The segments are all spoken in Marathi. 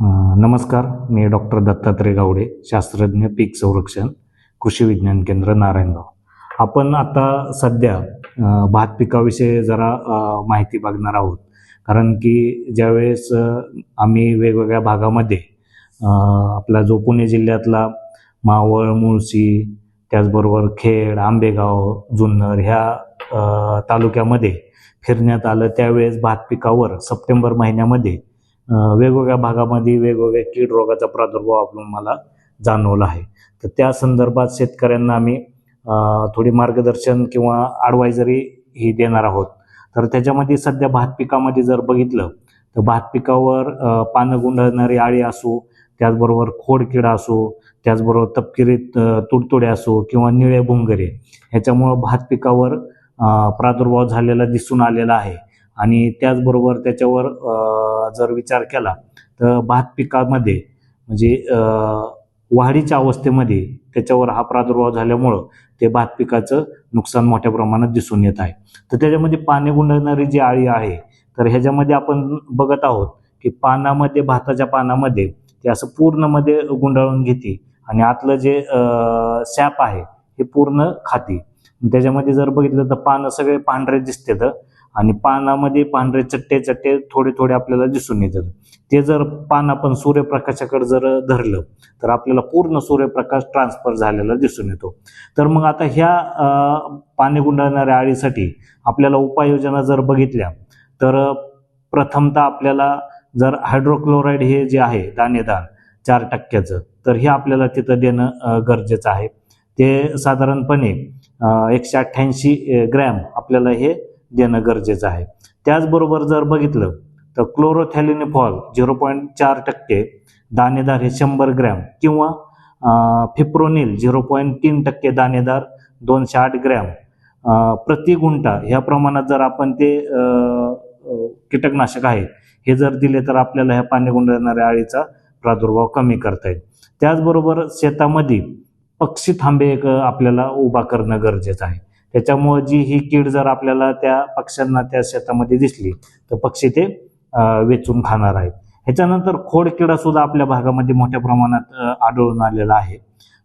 नमस्कार. मी डॉक्टर दत्तात्रय गावडे शास्त्रज्ञ पीक संरक्षण कृषी विज्ञान केंद्र नारायणगाव. आपण आता सध्या भात पिकाविषयी जरा माहिती बघणार आहोत. कारण की ज्यावेळेस आम्ही वेगवेगळ्या भागामध्ये आपला जो पुणे जिल्ह्यातला मावळ मुळशी त्याचबरोबर खेड आंबेगाव जुन्नर ह्या तालुक्यामध्ये फिरण्यात आलं त्यावेळेस भात पिकावर सप्टेंबर महिन्यामध्ये वेगवेगळ्या भागामध्ये वेगवेगळ्या कीड रोगाचा प्रादुर्भाव आपण मला जाणवला आहे. तर त्या संदर्भात शेतकऱ्यांना आम्ही थोडी मार्गदर्शन किंवा ॲडवायझरी ही देणार आहोत. तर त्याच्यामध्ये सध्या भात पिकामध्ये जर बघितलं तर भात पिकावर पानं गुंडळणारी आळी असो त्याचबरोबर खोडकिडा असो त्याचबरोबर तपकिरी तुडतुडे असो किंवा निळे भुंगरे ह्याच्यामुळं भात पिकावर प्रादुर्भाव झालेला दिसून आलेला आहे. आणि त्याचबरोबर त्याच्यावर जर विचार केला तर भात पिकामध्ये म्हणजे वाढीच्या अवस्थेमध्ये त्याच्यावर हा प्रादुर्भाव झाल्यामुळं ते भात पिकाचं नुकसान मोठ्या प्रमाणात दिसून येत आहे. तर त्याच्यामध्ये पाने गुंडळणारी जी आळी आहे तर ह्याच्यामध्ये आपण बघत आहोत की पानामध्ये भाताच्या पानामध्ये ते असं पूर्णमध्ये गुंडाळून घेते आणि आतलं जे सॅप आहे हे पूर्ण खाते. त्याच्यामध्ये जर बघितलं तर पानं सगळे पांढरे दिसते तर आणि पानामध्ये पांढरे चट्टे चट्टे थोडे थोडे आपल्याला दिसून येतात. ते जर पान आपण सूर्यप्रकाशाकडे जर धरलं तर आपल्याला पूर्ण सूर्यप्रकाश ट्रान्सफर झालेला दिसून येतो. तर मग आता ह्या पाने गुंडाळणाऱ्या आळीसाठी आपल्याला उपाययोजना जर बघितल्या तर प्रथमतः आपल्याला जर हायड्रोक्लोराईड हे जे आहे दाणेदान चार टक्क्याचं तर हे आपल्याला तिथं देणं गरजेचं आहे. ते साधारणपणे एकशे अठ्ठ्याऐंशी ग्रॅम आपल्याला हे देणं गरजेचं आहे. त्याचबरोबर जर बघितलं तर क्लोरोथॅलिनिफॉल झिरो पॉईंट चार टक्के दाणेदार हे शंभर ग्रॅम किंवा फिप्रोनिल झिरो पॉईंट तीन टक्के दाणेदार दोनशे आठ ग्रॅम प्रति गुंठा ह्या प्रमाणात जर आपण ते कीटकनाशक आहे हे जर दिले तर आपल्याला ह्या पाणी गुंडणाऱ्या आळीचा प्रादुर्भाव कमी करता येईल. त्याचबरोबर शेतामध्ये पक्षी थांबे एक आपल्याला उभा करणं गरजेचं आहे. त्याच्यामुळं जी ही कीड जर आपल्याला त्या पक्ष्यांना त्या शेतामध्ये दिसली तर पक्षी ते वेचून खाणार आहेत. ह्याच्यानंतर खोडकिडा सुद्धा आपल्या भागामध्ये मोठ्या प्रमाणात आढळून आलेला आहे.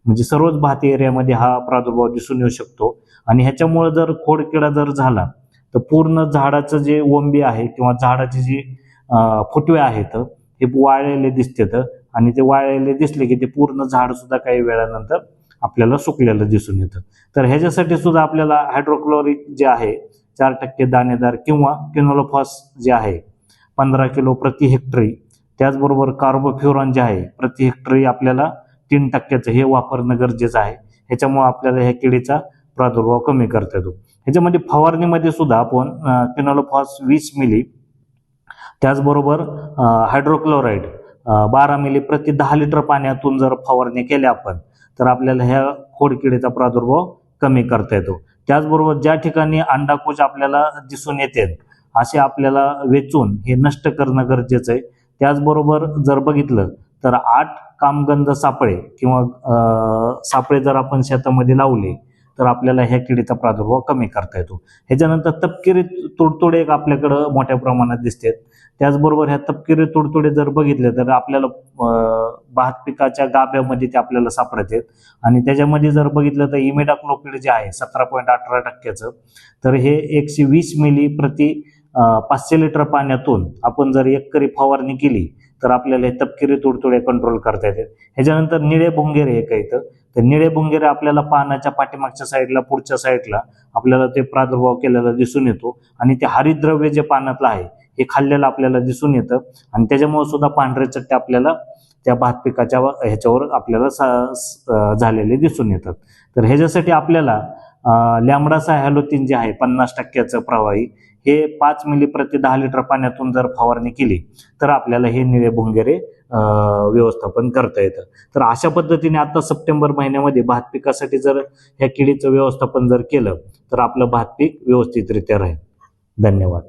म्हणजे सर्वच भात एरियामध्ये हा प्रादुर्भाव दिसून येऊ शकतो. आणि ह्याच्यामुळं जर खोडकिडा जर झाला तर पूर्ण झाडाचं जे ओंबी आहे किंवा झाडाची जी फुटवे आहेत हे वाळलेले दिसतात. आणि ते वाळलेले दिसले की ते पूर्ण झाड सुद्धा काही वेळानंतर आपल्याला सुकलेलं दिसून येतं. तर ह्याच्यासाठी सुद्धा आपल्याला हायड्रोक्लोरिक जे आहे चार टक्के दाणेदार किंवा किनोलोफॉस जे आहे पंधरा किलो प्रति हेक्टरी त्याचबरोबर कार्बोफ्युरॉन जे आहे प्रति हेक्टरी आपल्याला तीन टक्क्याचं हे वापरणं गरजेचं आहे. ह्याच्यामुळे आपल्याला ह्या किडीचा प्रादुर्भाव कमी करता येतो. ह्याच्यामध्ये फवारणीमध्ये सुद्धा आपण किनोलोफॉस वीस मिली त्याचबरोबर हायड्रोक्लोराईड बारा मिली प्रति दहा लिटर पाण्यातून जर फवारणी केल्या आपण तर आपल्याला ह्या खोडकिडीचा प्रादुर्भाव कमी करता येतो. त्याचबरोबर ज्या ठिकाणी अंडाकोश आपल्याला दिसून येते असे आपल्याला वेचून हे नष्ट करणं गरजेचं आहे. त्याचबरोबर जर बघितलं तर आठ कामगंध सापळे किंवा सापळे जर आपण शेतामध्ये लावले तर आपल्याला ह्या किडीचा प्रादुर्भाव कमी करता येतो. ह्याच्यानंतर तपकिरी तुडतुडे एक आपल्याकडं मोठ्या प्रमाणात दिसतात. त्याचबरोबर ह्या तपकिरी तुडतुडे जर बघितले तर आपल्याला भात पिकाच्या गाभ्यामध्ये ते आपल्याला सापडतात आणि त्याच्यामध्ये जर बघितलं तर इमेडाक्लोपिड जे आहे सतरा पॉईंट अठरा टक्क्याचं तर हे एकशे वीस मिली प्रति पाचशे लिटर पाण्यातून आपण जर एकरी फवारणी केली तर आपल्याला हे तपकिरी तुडतुडे कंट्रोल करता येते. ह्याच्यानंतर निळे भुंगेरे एक येतं तर निळे भुंगेरे आपल्याला पानाच्या पाठीमागच्या साईडला पुढच्या साईडला आपल्याला ते प्रादुर्भाव केलेला दिसून येतो. आणि ते हरिद्रव्य जे पानातलं आहे हे खाल्लेलं आपल्याला दिसून येतं. आणि त्याच्यामुळे सुद्धा पांढरे चट्टे आपल्याला त्या भात पिकाच्या ह्याच्यावर आपल्याला सा- झालेले दिसून येतात. तर ह्याच्यासाठी आपल्याला लॅमडासा हॅलोथिन जे आहे पन्नास टक्क्याचं प्रवाही हे पाच मिली प्रति दहा लिटर पाण्यातून जर फवारणी केली तर आपल्याला हे निळे भुंगेरे व्यवस्थापन करता येतं. तर अशा पद्धतीने आता सप्टेंबर महिन्यामध्ये भात पिकासाठी जर ह्या किडीचं व्यवस्थापन जर केलं तर आपलं भात पीक व्यवस्थितरित्या राहील. धन्यवाद.